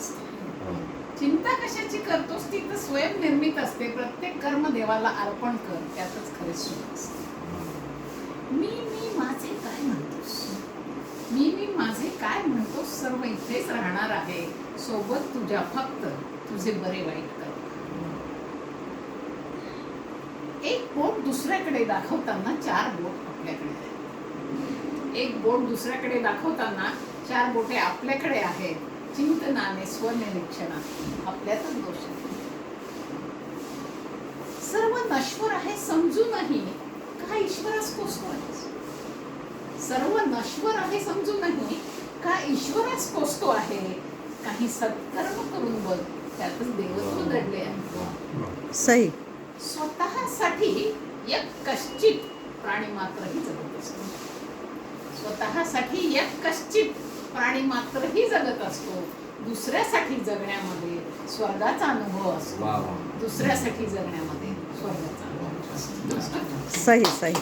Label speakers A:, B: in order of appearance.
A: असते चिंता कशाची करतोस? ती तर स्वयंनिर्मित असते. प्रत्येक कर्म देवाला अर्पण कर. त्यातच खरे सुख असते. मी मी माझे काय म्हणतोस? मी मी माझे काय म्हणतोस? सर्व इथेच राहणार आहे. सोबत तुझ्या फक्त तुझे बरे वाईट कर एक बोट दुसऱ्याकडे दाखवताना चार बोट आपल्याकडे आहेत. एक बोट दुसऱ्याकडे दाखवताना चार बोटे आपल्याकडे आहेत. चिंतनाने स्वनिरीक्षणात आपल्यातच दोष आहे सर्व नश्वर आहे समजूनही का ईश्वरास कोसतो सर्व नश्वर आहे समजूनही का ईश्वरास कोसतो आहे काही सत्कर्म करून बघ. त्यातच देवत्व दडले आहे
B: सही.
A: स्वतःसाठी एक कश्चित प्राणी मात्रही जगत असतो. स्वतःसाठी एक कश्चित प्राणी मात्रही जगत असतो. दुसऱ्यासाठी जगण्यामध्ये स्वर्गाचा अनुभव असतो. दुसऱ्यासाठी जगण्यामध्ये स्वर्गाचा अनुभव असतो.
B: सही सही.